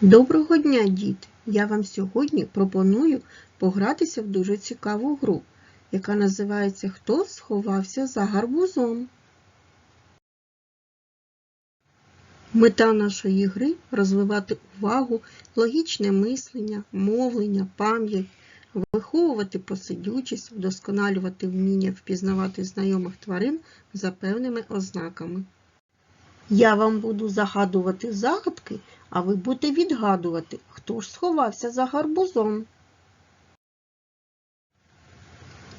Доброго дня, діти! Я вам сьогодні пропоную погратися в дуже цікаву гру, яка називається Хто сховався за гарбузом. Мета нашої гри розвивати увагу, логічне мислення, мовлення, пам'ять, виховувати посидючість, вдосконалювати вміння впізнавати знайомих тварин за певними ознаками. Я вам буду загадувати загадки, а ви будете відгадувати, хто ж сховався за гарбузом.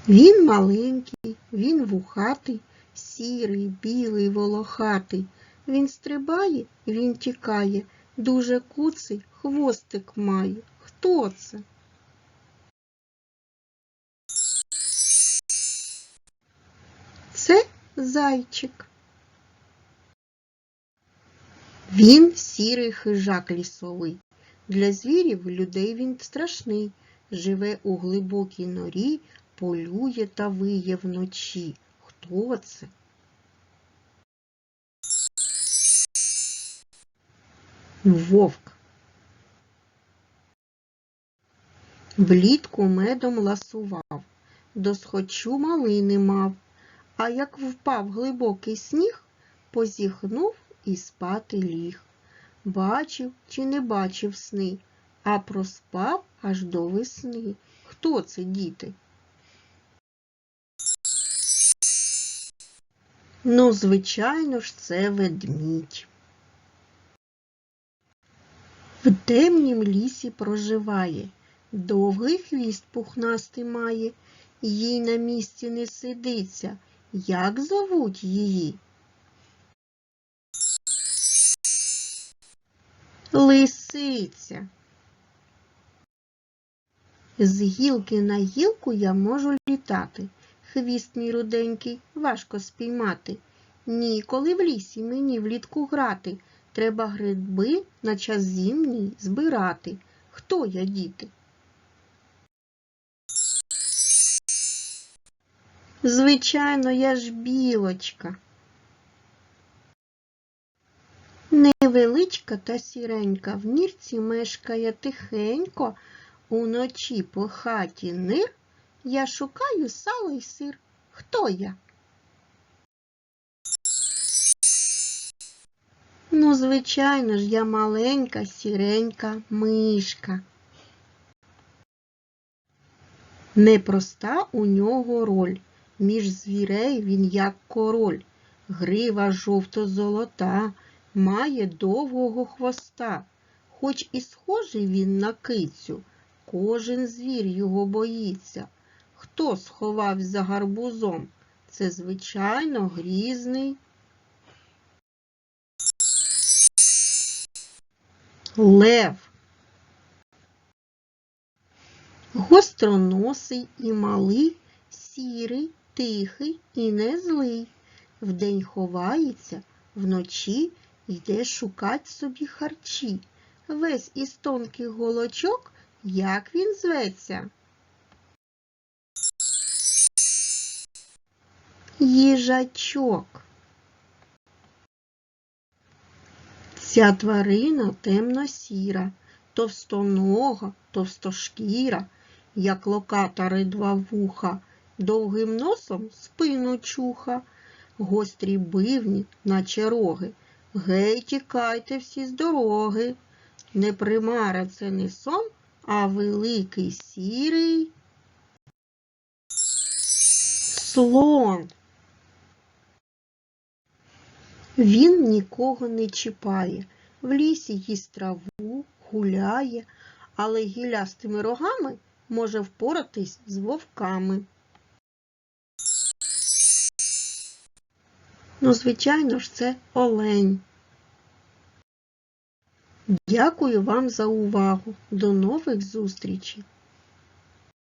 Він маленький, він вухатий, сірий, білий, волохатий. Він стрибає, він тікає, дуже куций, хвостик має. Хто це? Це зайчик. Він сірий хижак лісовий. Для звірів людей він страшний. Живе у глибокій норі, полює та виє вночі. Хто це? Вовк. Влітку медом ласував, досхочу малини мав, а як впав глибокий сніг, позіхнув і спати ліг. Бачив чи не бачив сни, а проспав аж до весни. Хто це, діти? Ну, звичайно ж, це ведмідь. В темнім лісі проживає, довгий хвіст пухнастий має, їй на місці не сидиться. Як зовуть її? Лисиця. З гілки на гілку я можу літати. Хвіст мій руденький важко спіймати. Ніколи в лісі мені влітку грати. Треба гриби на час зимній збирати. Хто я, діти? Звичайно, я ж білочка. Невеличка та сіренька в нірці мешкає тихенько, уночі по хаті нир, я шукаю сало й сир. Хто я? Ну, звичайно ж, я маленька, сіренька мишка. Непроста у нього роль. Між звірей він як король, грива жовто-золота, має довгого хвоста. Хоч і схожий він на кицю, кожен звір його боїться. Хто сховав за гарбузом? Це, звичайно, грізний. Лев. Гостроносий і малий, сірий, тихий і не злий. Вдень ховається, вночі йде шукать собі харчі. Весь із тонких голочок, як він зветься? Їжачок. Ця тварина темно-сіра, товстонога, товстошкіра, як локатори два вуха, довгим носом спину чуха, гострі бивні, наче роги. Гей, тікайте всі з дороги. Не примара це не сон, а великий сірий слон. Він нікого не чіпає, в лісі їсть траву, гуляє, але гілястими рогами може впоратись з вовками. Ну, звичайно ж, це олень. Дякую вам за увагу. До нових зустрічей!